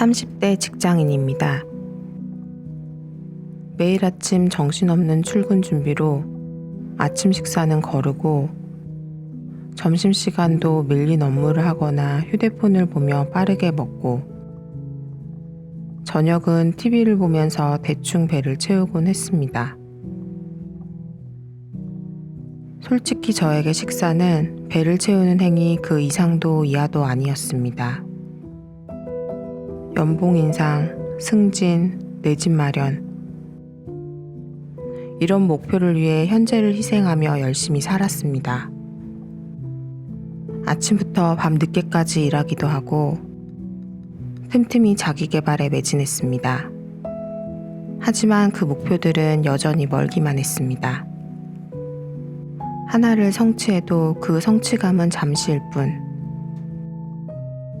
30대 직장인입니다. 매일 아침 정신없는 출근 준비로 아침 식사는 거르고 점심시간도 밀린 업무를 하거나 휴대폰을 보며 빠르게 먹고 저녁은 TV를 보면서 대충 배를 채우곤 했습니다. 솔직히 저에게 식사는 배를 채우는 행위 그 이상도 이하도 아니었습니다. 연봉 인상, 승진, 내 집 마련. 이런 목표를 위해 현재를 희생하며 열심히 살았습니다. 아침부터 밤 늦게까지 일하기도 하고 틈틈이 자기 개발에 매진했습니다. 하지만 그 목표들은 여전히 멀기만 했습니다. 하나를 성취해도 그 성취감은 잠시일 뿐.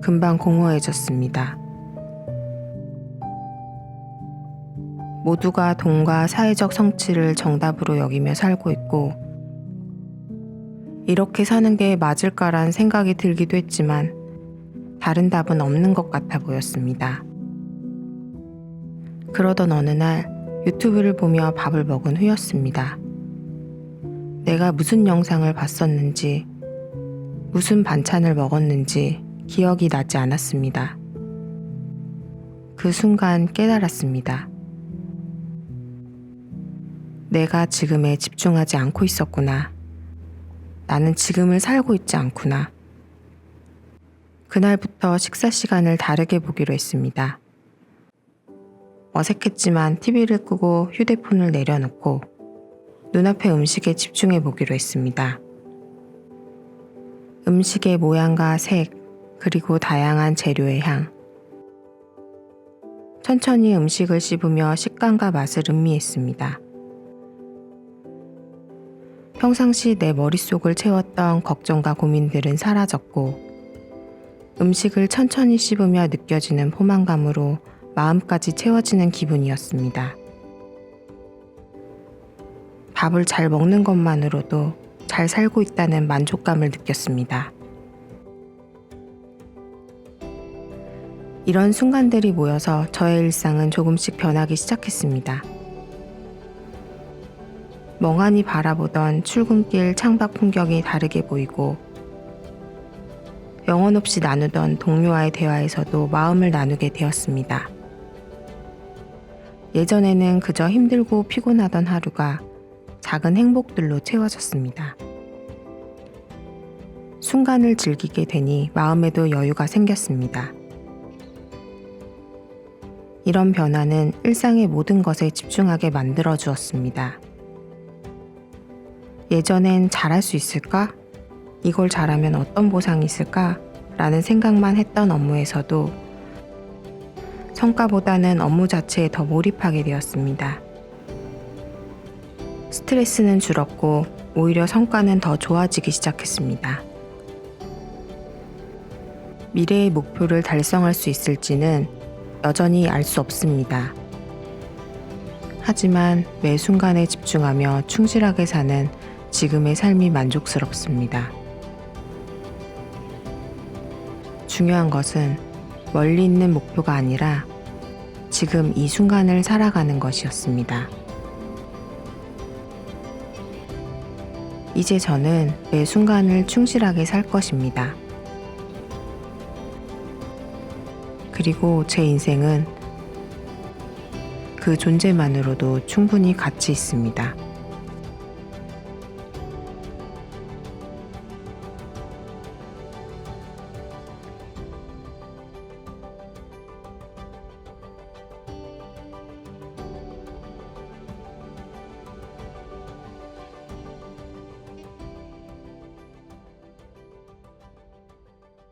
금방 공허해졌습니다. 모두가 돈과 사회적 성취를 정답으로 여기며 살고 있고, 이렇게 사는 게 맞을까란 생각이 들기도 했지만, 다른 답은 없는 것 같아 보였습니다. 그러던 어느 날 유튜브를 보며 밥을 먹은 후였습니다. 내가 무슨 영상을 봤었는지, 무슨 반찬을 먹었는지 기억이 나지 않았습니다. 그 순간 깨달았습니다. 내가 지금에 집중하지 않고 있었구나. 나는 지금을 살고 있지 않구나. 그날부터 식사 시간을 다르게 보기로 했습니다. 어색했지만 TV를 끄고 휴대폰을 내려놓고 눈앞의 음식에 집중해 보기로 했습니다. 음식의 모양과 색, 그리고 다양한 재료의 향. 천천히 음식을 씹으며 식감과 맛을 음미했습니다. 평상시 내 머릿속을 채웠던 걱정과 고민들은 사라졌고, 음식을 천천히 씹으며 느껴지는 포만감으로 마음까지 채워지는 기분이었습니다. 밥을 잘 먹는 것만으로도 잘 살고 있다는 만족감을 느꼈습니다. 이런 순간들이 모여서 저의 일상은 조금씩 변하기 시작했습니다. 멍하니 바라보던 출근길 창밖 풍경이 다르게 보이고 영혼 없이 나누던 동료와의 대화에서도 마음을 나누게 되었습니다. 예전에는 그저 힘들고 피곤하던 하루가 작은 행복들로 채워졌습니다. 순간을 즐기게 되니 마음에도 여유가 생겼습니다. 이런 변화는 일상의 모든 것에 집중하게 만들어 주었습니다. 예전엔 잘할 수 있을까? 이걸 잘하면 어떤 보상이 있을까? 라는 생각만 했던 업무에서도 성과보다는 업무 자체에 더 몰입하게 되었습니다. 스트레스는 줄었고 오히려 성과는 더 좋아지기 시작했습니다. 미래의 목표를 달성할 수 있을지는 여전히 알 수 없습니다. 하지만 매 순간에 집중하며 충실하게 사는 지금의 삶이 만족스럽습니다. 중요한 것은 멀리 있는 목표가 아니라 지금 이 순간을 살아가는 것이었습니다. 이제 저는 매 순간을 충실하게 살 것입니다. 그리고 제 인생은 그 존재만으로도 충분히 가치 있습니다.